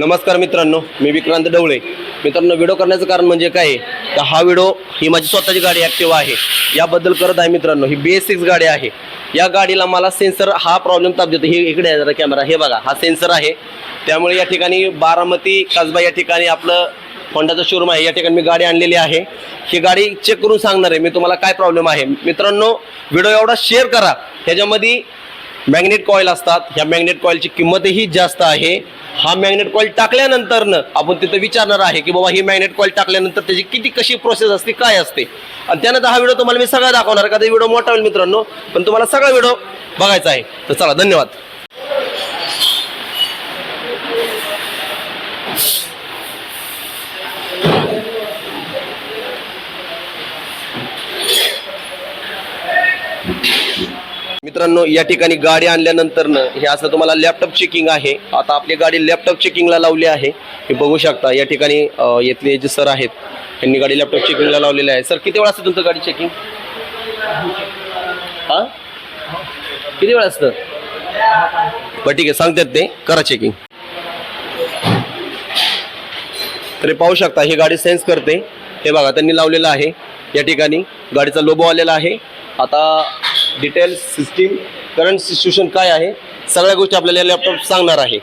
नमस्कार मित्रांनो मी विक्रांत डवळे. मित्रांनो व्हिडिओ करण्याचं कारण म्हणजे काय? आहे? तर हा व्हिडिओ ही माझी स्वतःची गाडी ॲक्टिव्ह आहे. याबद्दल करत आहे मित्रांनो ही बी एस सिक्स गाडी आहे. या गाडीला मला सेन्सर हा प्रॉब्लेम ताप देतो. हे इकडे आहे जरा कॅमेरा हे बघा हा सेन्सर आहे. त्यामुळे या ठिकाणी बारामती कसबा या ठिकाणी आपलं होंडाचं शोरूम आहे. या ठिकाणी मी गाडी आणलेली आहे. ही गाडी चेक करून सांगणार आहे. मी तुम्हाला काय प्रॉब्लेम आहे. मित्रांनो व्हिडिओ एवढा शेअर करा. ह्याच्यामध्ये मॅग्नेट कॉईल असतात. ह्या मॅग्नेट कॉईलची किंमतही जास्त आहे. हा मॅग्नेट कॉईल टाकल्यानंतरनं आपण तिथं विचारणार आहे की बाबा ही मॅग्नेट कॉईल टाकल्यानंतर त्याची किती कशी प्रोसेस असते काय असते? आणि त्यानंतर हा व्हिडिओ तुम्हाला मी सगळा दाखवणार का व्हिडिओ मोठा होईल मित्रांनो. पण तुम्हाला सगळा व्हिडिओ बघायचा आहे. तर चला धन्यवाद. मित्रांनो या ठिकाणी गाडी आणल्यानंतरनं हे असं तुम्हाला लॅपटॉप चेकिंग आहे. आता आपली गाडी लॅपटॉप चेकिंगला लावली आहे. हे बघू शकता या ठिकाणी येथले जे सर आहेत त्यांनी गाडी लॅपटॉप चेकिंगला लावलेली आहे. सर किती वेळ असतं तुमचं गाडी चेकिंग हां? किती वेळ असतं? बरं ठीक आहे सांगतात ते. करा चेकिंग तरी पाहू शकता ही गाडी सेन्स करते. हे बघा त्यांनी लावलेलं आहे. या ठिकाणी गाडीचा लोबो आलेला आहे. आता डिटेल सिस्टीम करंट सिच्युएशन काय आहे सगळ्या गोष्टी आपल्याला लॅपटॉप सांगणार आहे.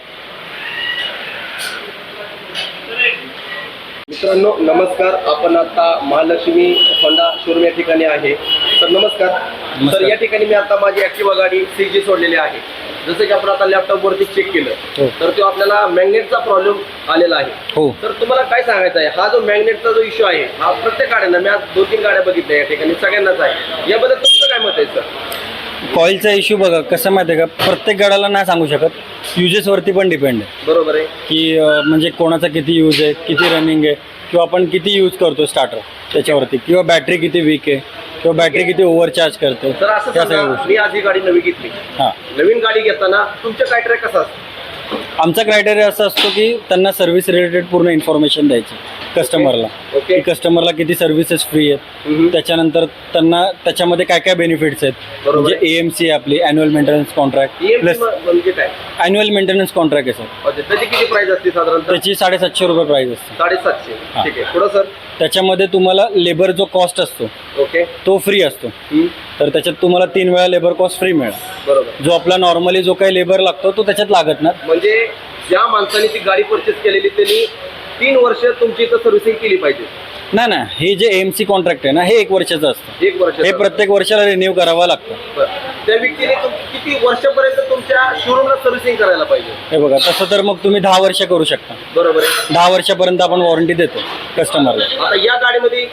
मित्रांनो नमस्कार. आपण आता महालक्ष्मी होंडा शोरूम या ठिकाणी आहे. तर नमस्कार. तर या ठिकाणी मी आता माझी ऍक्टिवा गाडी सी जी सोडलेली आहे. जसं की आपण आता लॅपटॉप वरती चेक हो. केलं तर तो आपल्याला मॅग्नेटचा प्रॉब्लेम आलेला आहे. हो. तर तुम्हाला काय सांगायचं आहे? हा जो मॅग्नेटचा जो इश्यू आहे हा प्रत्येक गाड्यांना मी आज दोन तीन गाड्या बघितल्या या ठिकाणी सगळ्यांनाच आहे. याबद्दल मत आहे सर कॉईलचा इश्यू बघा कसं माहिती आहे का? प्रत्येक गाड्याला नाही सांगू शकत. युजेसवरती पण डिपेंड आहे. बरोबर आहे. की अं, म्हणजे कोणाचा किती यूज आहे किती रनिंग आहे किंवा आपण किती यूज करतो स्टार्टर त्याच्यावरती किंवा बॅटरी किती वीक आहे किंवा बॅटरी किती ओव्हरचार्ज करते तर असं त्या सगळ्या गोष्टी. मी आधी गाडी नवी घेतली. हां. नवीन गाडी घेताना तुमच्या काय ट्रॅक कसा असतो आमचा क्रायटेरिया असा असतो की त्यांना सर्व्हिस रिलेटेड पूर्ण इन्फॉर्मेशन द्यायची कस्टमरला की कस्टमरला किती सर्व्हिसेस फ्री आहेत. हम्म. त्याच्यानंतर त्यांना त्याच्यामध्ये काय काय बेनिफिट्स आहेत म्हणजे ए एम सी आपली annual maintenance contract plus annual maintenance contract आहे सर त्याची किती प्राइस असते साधारणतः? त्याची साडेसातशे रुपये प्राईस असते. साडेसातशे. ठीक आहे. पुढं सर त्याच्यामध्ये तुम्हाला लेबर जो कॉस्ट असतो ओके तो फ्री असतो. तर त्याच्यात तुम्हाला तीन वेळा लेबर कॉस्ट फ्री मिळेल. बरोबर. जो आपला नॉर्मली जो काही लेबर लागतो तो त्याच्यात लागत ना म्हणजे ज्या माणसाने ती गाडी परचेस केलेली त्यांनी तीन वर्ष तुमची इथं सर्व्हिसिंग केली पाहिजे. नाही ना हे जे एम सी कॉन्ट्रॅक्ट आहे ना हे एक वर्षाचं असतं. एक वर्ष हे प्रत्येक वर्षाला रिन्यू करावं लागतं. त्या व्यक्तीने तुम- किती वर्षापर्यंत तुमच्या शोरूमला सर्व्हिसिंग करायला पाहिजे? हे बघा तसं तर मग तुम्ही दहा वर्ष करू शकता. बरोबर आहे. दहा वर्षापर्यंत आपण वॉरंटी देतो कस्टमरला आता या गाडीमध्ये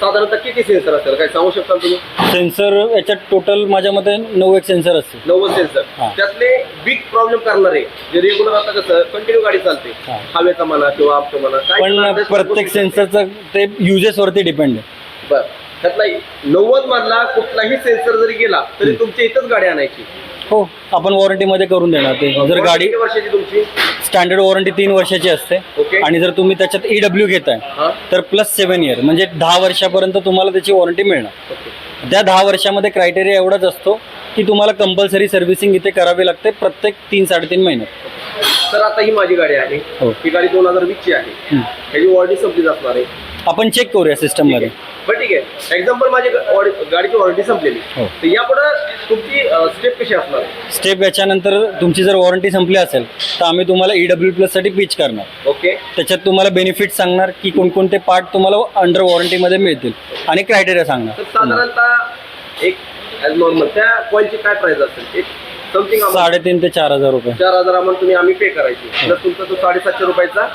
साधारणतः किती सेन्सर असेल? काय सांगू शकता तुम्ही? सेन्सर याच्यात टोटल माझ्या मते नऊ एक सेन्सर असतील. नव्वद सेन्सर हा. त्यातले बिग प्रॉब्लेम करणारे जे रेग्युलर आता कसं कंटिन्यू गाडी चालते. हा. हवेचा म्हणा किंवा आमचं म्हणा काय पण करणार प्रत्येक सेन्सरचं ते युजेसवरती डिपेंड आहे. बरं. त्यातला नव्वद मधला कुठलाही सेन्सर जरी गेला तरी तुमच्या इथंच गाडी आणायची. हो. आपण वॉरंटीमध्ये करून देणार ते. जर गाडी किती वर्षाची तुमची? स्टँडर्ड वॉरंटी तीन वर्षाची असते. आणि जर तुम्ही त्याच्यात ई डब्ल्यू घेताय हा. तर प्लस सेवन इयर म्हणजे दहा वर्षापर्यंत तुम्हाला त्याची वॉरंटी मिळणार. त्या दहा वर्षामध्ये क्रायटेरिया एवढाच असतो की तुम्हाला कंपल्सरी सर्व्हिसिंग इथे करावी लागते प्रत्येक तीन साडेतीन महिन्यात. तर आता ही माझी गाडी आहे. हो. ही गाडी दोन हजार वीसची आहे. ह्याची वॉरंटी संपलीच असणार आहे. आपण चेक करूया सिस्टममध्ये बरं ठीक आहे. एक्झाम्पल माझी गा- गाडीची वॉरंटी संपलेली. हो. तर यापुढे तुमची स्टेप कशी असणार? स्टेप याच्यानंतर तुमची जर वॉरंटी संपली असेल तर आम्ही तुम्हाला ई डब्ल्यू प्लससाठी पिच करणार. ओके त्याच्यात तुम्हाला बेनिफिट सांगणार की कोणकोणते पार्ट तुम्हाला अंडर वॉरंटीमध्ये मिळतील आणि क्रायटेरिया तर सांगणार साधारणतः एक ॲज नॉर्मल त्या कॉईलची काय प्राइस असेल? एक समथिंग साडेतीन ते चार हजार रुपये. चार हजार अमाऊंट तुम्ही आम्ही पे करायची. प्लस तुमचा तो साडेसातशे रुपयाचा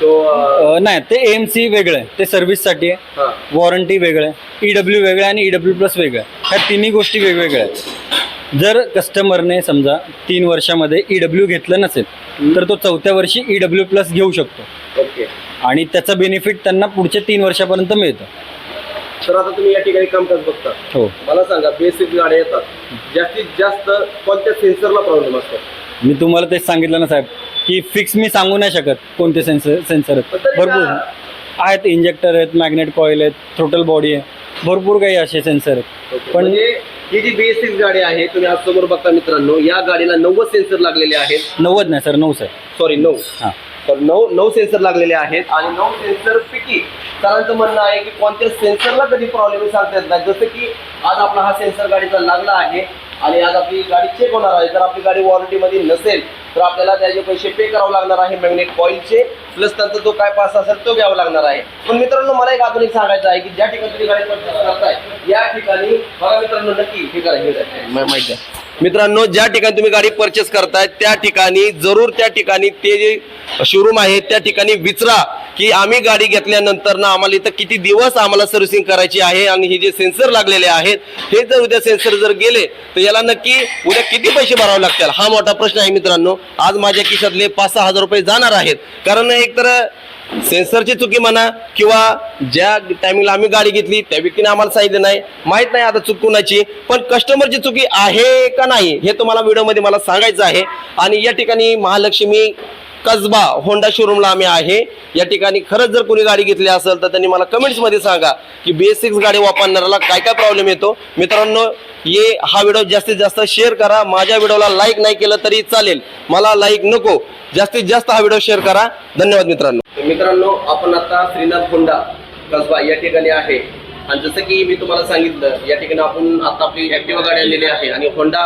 तो नाही ते एम सी वेगळं आहे. ते सर्व्हिससाठी आहे. हा. वॉरंटी वेगळं आहे. ई डब्ल्यू वेगळं आणि ई डब्ल्यू प्लस वेगळं ह्या तिन्ही गोष्टी वेगवेगळ्या आहेत. जर कस्टमरने समजा तीन वर्षामध्ये ई डब्ल्यू घेतलं नसेल तर तो चौथ्या वर्षी ई डब्ल्यू प्लस घेऊ शकतो. ओके. आणि त्याचं बेनिफिट त्यांना पुढच्या तीन वर्षापर्यंत मिळतं. तर आता तुम्ही या ठिकाणी कामकाज बघता. हो. मला सांगा बेसिक गाड्या येतात. जास्तीत जास्त कोणत्या सेन्सरला प्रॉब्लेम असतो मी तुम्हाला तेच सांगितलं ना साहेब. की फिक्स मी सांगू नाही शकत कोणते सेन्सर सेन्सर आहेत. भरपूर आहेत इंजेक्टर आहेत मॅग्नेट कॉईल आहेत थ्रोटल बॉडी आहे. भरपूर काही असे सेन्सर आहेत. पण- म्हणजे ही जी बेसिक गाडी आहे तुम्ही आज समोर बघता मित्रांनो या गाडीला नव्वद सेन्सर लागलेले आहेत. नव्वद नाही सर नऊ सर. सॉरी नऊ. हां. तर नऊ नऊ सेन्सर लागलेले आहेत आणि नऊ सेन्सर पैकी सरांचं म्हणणं आहे की कोणत्या सेन्सरला कधी प्रॉब्लेम सांगता येत नाही. जसं की आज आपला हा सेन्सर गाडीचा लागला आहे आणि आज आपली गाडी चेक होणार आहे. जर आपली गाडी वॉरंटीमध्ये नसेल तर आपल्याला त्याचे पैसे पे करावे लागणार आहे मॅग्नेट कॉईलचे प्लस त्यांचा जो काय पास असेल तो घ्यावा लागणार आहे. पण मित्रांनो मला एक आधुनिक सांगायचं आहे की ज्या ठिकाणी तुम्ही गाडी purchase करताय या ठिकाणी बघा मित्रांनो नक्की हे करायचं हे माहिती आहे. मित्रांनो ज्या ठिकाणी तुम्ही गाडी परचेस करताय त्या ठिकाणी जरूर त्या ठिकाणी ते जे शोरूम आहे त्या ठिकाणी विचारा की आम्ही गाडी घेतल्यानंतर ना आम्हाला इथं किती दिवस आम्हाला सर्व्हिसिंग करायची आहे आणि हे जे सेन्सर लागलेले आहेत हे जर उद्या सेन्सर जर गेले तर याला नक्की उद्या किती पैसे भरावे लागतील? हा मोठा प्रश्न आहे मित्रांनो. आज माझ्या खिशातले पाच सहा हजार रुपये जाणार आहेत. कारण एकतर सेन्सरची चुकी म्हणा किंवा ज्या टायमिंगला आम्ही गाडी घेतली त्या व्यक्तीने आम्हाला सांगितलं नाही. माहीत नाही आता चूक कुणाची पण कस्टमरची चुकी आहे का नाही हे तुम्हाला व्हिडिओमध्ये मला सांगायचं आहे. आणि या ठिकाणी महालक्ष्मी कसबा होंडा शोरूमला आम्ही आहे. या ठिकाणी खरंच जर कोणी गाडी घेतली असेल तर त्यांनी मला कमेंट्समध्ये सांगा की बेसिक्स गाडी वापरणाऱ्याला काय काय प्रॉब्लेम येतो. मित्रांनो ये हा व्हिडिओ जास्तीत जास्त शेअर करा. माझ्या व्हिडिओला लाईक नाही केलं तरी चालेल. मला लाईक नको. जास्तीत जास्त हा व्हिडिओ शेअर करा. धन्यवाद मित्रांनो. मित्रांनो आपण आता श्रीनाथ होंडा कसबा या ठिकाणी आहे. आणि जसं की मी तुम्हाला सांगितलं या ठिकाणी आपण आता आपली ॲक्टिवा गाडी आलेली आहे. आणि Honda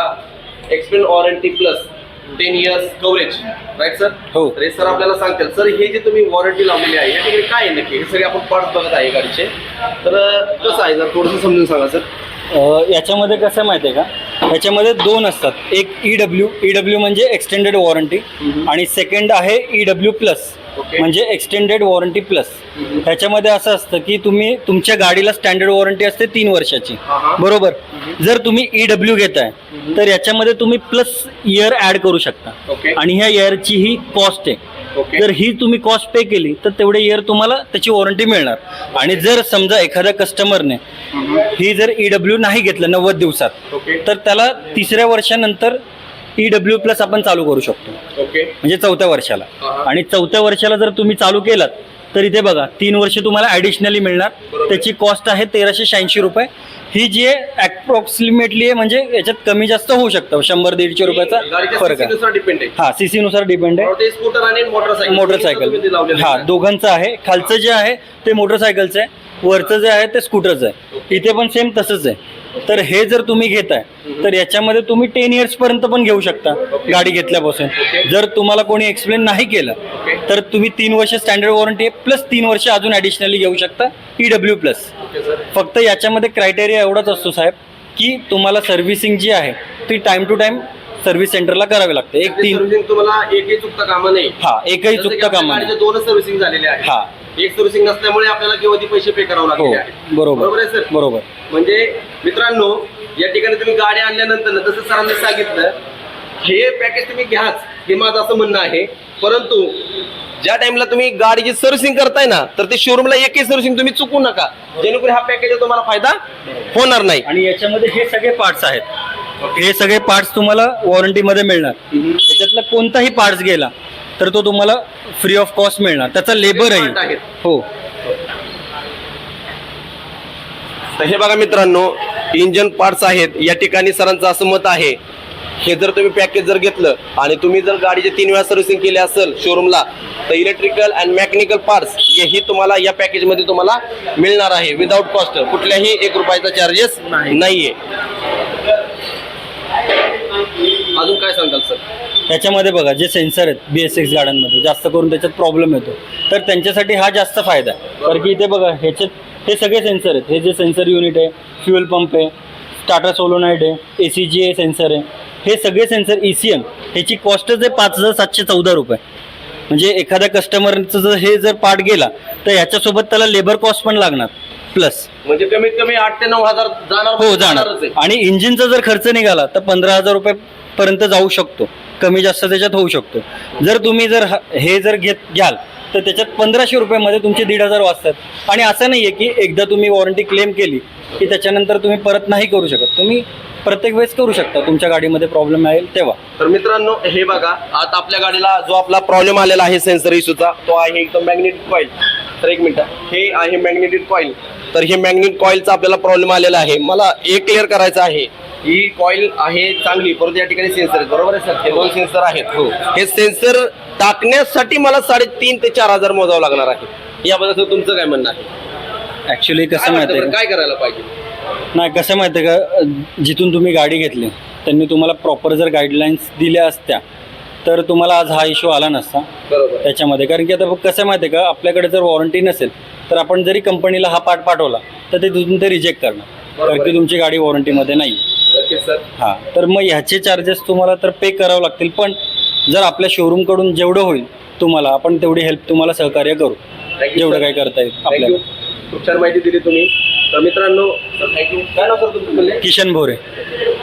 एक्सपेन warranty plus ten years coverage right sir हो. तर हे सर आपल्याला सांगतील. सर हे जे तुम्ही वॉरंटी लावलेली आहे या ठिकाणी काय आहे नक्की? हे सगळे आपण पार्ट बघत आहे गाडीचे. तर कसं आहे जर थोडंसं समजून सांगा सर अ, याच्यामध्ये कसं आहे माहिती आहे का? याच्यामध्ये दोन असतात. एक ई डब्ल्यू ई डब्ल्यू म्हणजे एक्सटेंडेड वॉरंटी. आणि सेकंड आहे ई डब्ल्यू प्लस. म्हणजे एक्सटेंडेड वॉरंटी प्लस. ह्याच्यामध्ये असं असतं की तुम्ही तुमच्या गाडीला स्टँडर्ड वॉरंटी असते तीन वर्षाची. बरोबर? जर तुम्ही ई डब्ल्यू घेताय. तर याच्यामध्ये तुम्ही प्लस इयर ऍड करू शकता. आणि ह्या इयरची ही कॉस्ट आहे. जर ही तुम्ही कॉस्ट पे केली तर तेवढे इयर तुम्हाला त्याची वॉरंटी मिळणार. आणि जर समजा एखाद्या कस्टमरने. ही जर ई डब्ल्यू नाही घेतलं नव्वद दिवसात तर त्याला तिसऱ्या वर्षानंतर ई डब्ल्यू प्लस आपण चालू करू शकतो. ओके. म्हणजे चौथ्या वर्षाला. आणि चौथ्या वर्षाला जर तुम्ही चालू केलात तर इथे बघा तीन वर्ष तुम्हाला ॲडिशनली मिळणार. त्याची कॉस्ट आहे तेराशे शहाऐंशी रुपये. ही जी आहे अप्रॉक्सिमेटली आहे म्हणजे याच्यात कमी जास्त होऊ शकतं. शंभर दीडशे रुपयाचा फरक आहे. हा सीसी नुसार डिपेंड आहे. ते स्कूटर आणि मोटरसायकल मोटरसायकल हा दोघांचं आहे. खालचं जे आहे ते मोटरसायकलचं आहे. वरचं जे आहे ते स्कूटरचं आहे. इथे पण सेम तसंच आहे. तर हे जर तुम्ही घेताय तर याच्यामध्ये तुम्ही टेन इयर्स पर्यंत पण घेऊ शकता गाडी घेतल्यापासून. जर तुम्हाला कोणी एक्सप्लेन नाही केलं. तर तुम्ही तीन वर्ष स्टँडर्ड वॉरंटी प्लस तीन वर्ष अजून ॲडिशनली घेऊ शकता ई डब्ल्यू प्लस फक्त याच्यामध्ये क्रायटेरिया एवढाच असतो साहेब की तुम्हाला सर्व्हिसिंग जी आहे ती टाइम टू टाइम सर्व्हिस सेंटरला करावी लागते. एक तीन सर्व्हिसिंग तुम्हाला एकही चुकता कामा नाही. हा एकही चुकता कामा नाही. दोनच सर्व्हिसिंग झालेले आहे हा. एक सर्व्हिसिंग नसल्यामुळे आपल्याला केवळ ती पैसे पे करावे हो लागले आहेत बरोबर बरोबर आहे सर बरोबर. म्हणजे मित्रांनो या ठिकाणी तुम्ही गाडी आणल्यानंतर जसं सरांनी सांगितलं हे पॅकेज तुम्ही घ्याच हे माझं असं म्हणणं आहे. परंतु ज्या टाइमला तुम्ही गाडीची सर्व्हिसिंग करताय ना तर ते शोरूमला एकही सर्व्हिसिंग तुम्ही चुकू नका. जेणेकरून हा पॅकेज तुम्हाला फायदा होणार नाही. आणि याच्यामध्ये हे सगळे पार्ट्स आहेत. हे सगळे पार्ट्स तुम्हाला वॉरंटीमध्ये मिळणार. त्याच्यातला कोणताही पार्ट्स गेला तर तो तुम्हाला फ्री ऑफ कॉस्ट मिळणार. त्याचा लेबर part आहे. आहेत. हो. तर हे बघा मित्रांनो इंजन पार्ट्स आहेत. या ठिकाणी सरांचं असं मत आहे. हे जर तुम्ही पॅकेज जर घेतलं आणि तुम्ही जर गाडीचे तीन वेळा सर्व्हिसिंग केली असेल शोरूमला तर इलेक्ट्रिकल अँड मेकॅनिकल पार्ट्स हेही तुम्हाला या पॅकेजमध्ये तुम्हाला मिळणार आहे. विदाऊट कॉस्ट कुठल्याही एक रुपयाचा चार्जेस नाहीये. त्याच्यामध्ये बघा जे सेन्सर आहेत बी एस सिक्स गाड्यांमध्ये जास्त करून त्याच्यात प्रॉब्लेम येतो. तर त्यांच्यासाठी हा जास्त फायदा आहे. कारण की इथे बघा ह्याच्यात हे सगळे सेन्सर आहेत. हे जे सेन्सर युनिट आहे फ्युएल पंप आहे टाटा सोलोनाईट आहे ए सी जी ए सेन्सर आहे. हे सगळे सेन्सर ई सी एम ह्याची कॉस्टच आहे पाच हजार सातशे चौदा रुपये. म्हणजे एखाद्या कस्टमरचं जर हे जर पार्ट गेला तर ह्याच्यासोबत त्याला लेबर कॉस्ट पण लागणार. प्लस म्हणजे कमीत कमी आठ ते नऊ हजार जाणार हो जाणार. जाणारच आहे. आणि इंजिनचा जर खर्च निघाला तर पंधरा हजार रुपये पर्यंत जाऊ शकतो. कमी जास्त त्याच्यात होऊ शकतो. जर तुम्ही जर ह- हे जर घेत घ्याल तर त्याच्यात पंधराशे रुपयामध्ये तुमचे दीड हजार वाचतात. आणि असं नाही आहे की एकदा तुम्ही वॉरंटी क्लेम केली की त्याच्यानंतर तुम्ही परत नाही करू शकत. तुम्ही प्रत्येक वेळेस करू शकता. तुमच्या गाडीमध्ये प्रॉब्लेम येईल तेव्हा. तर मित्रांनो हे बघा आता आपल्या गाडीला जो आपला प्रॉब्लेम आलेला आहे सेन्सर इश्यूचा तो आहे एकदम मॅग्नेटिक कॉईल तर एक मिनिट. हे आहे मॅग्नेटिक कॉईल तर हे मॅग्नेटिक कॉईलचा आपल्याला प्रॉब्लेम आलेला आहे. मला एक क्लिअर करायचं आहे. ही कॉईल आहे चांगली. परंतु या ठिकाणी सेन्सर आहेत. बरोबर आहे सर? हे दोन सेन्सर आहेत. हो. हे सेन्सर टाकण्यासाठी मला साडेतीन ते चार हजार मोजावं लागणार आहे. याबद्दल सर तुमचं काय म्हणणं आहे? ॲक्च्युली कसं माहिती आहे काय करायला पाहिजे? नाही कसं माहिती आहे का? जिथून तुम्ही गाडी घेतली त्यांनी तुम्हाला प्रॉपर जर गाईडलाईन्स दिल्या असत्या तर तुम्हाला आज हा इश्यू आला नसता. बरोबर. त्याच्यामध्ये. कारण की आता कसं माहिती आहे का आपल्याकडे जर वॉरंटी नसेल तर आपण जरी कंपनीला हा पार्ट पाठवला तर ते तिथून ते रिजेक्ट करणार. कारण की आहे. तुमची गाडी वॉरंटीमध्ये नाही नक्कीच सर. हां. तर मग ह्याचे चार्जेस तुम्हाला तर पे करावं लागतील पण जर आपल्या शोरूमकडून जेवढं होईल तुम्हाला आपण तेवढी हेल्प तुम्हाला सहकार्य करू. Thank you, जेवढं sir. काही करता येईल आपल्याला. खूप छान माहिती दिली तुम्ही. तर मित्रांनो थँक्यू काय नाव सर तुमचं म्हणले किशन भोरे.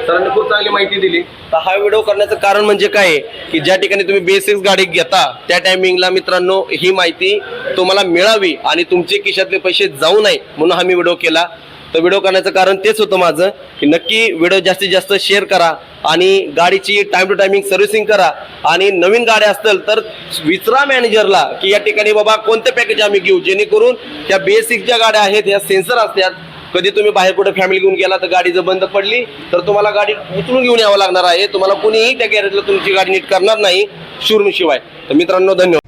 सरांनी खूप चांगली माहिती दिली. तर हा व्हिडिओ करण्याचं कारण म्हणजे काय आहे? की ज्या ठिकाणी तुम्ही बेसिक्स गाडी घेता त्या टायमिंगला मित्रांनो ही माहिती तुम्हाला मिळावी आणि तुमचे खिशातले पैसे जाऊ नये म्हणून हा मी व्हिडिओ केला. तर व्हिडिओ करण्याचं कारण तेच होतं माझं की नक्की व्हिडिओ जास्तीत जास्त शेअर करा आणि गाडीची टाइम टू टायमिंग सर्व्हिसिंग करा. आणि नवीन गाड्या असतील तर विचरा मॅनेजरला की या ठिकाणी बाबा कोणते पॅकेज आम्ही घेऊ? जेणेकरून त्या बेसिकच्या गाड्या आहेत या सेन्सर असतात कधी तुम्ही बाहेर कुठे फॅमिली घेऊन गेला तर गाडी जर बंद पडली तर तुम्हाला गाडी उचलून घेऊन यावं लागणार आहे. तुम्हाला कुणीही त्या गॅरेजला तुमची गाडी नीट करणार नाही शिवाय तर मित्रांनो धन्यवाद.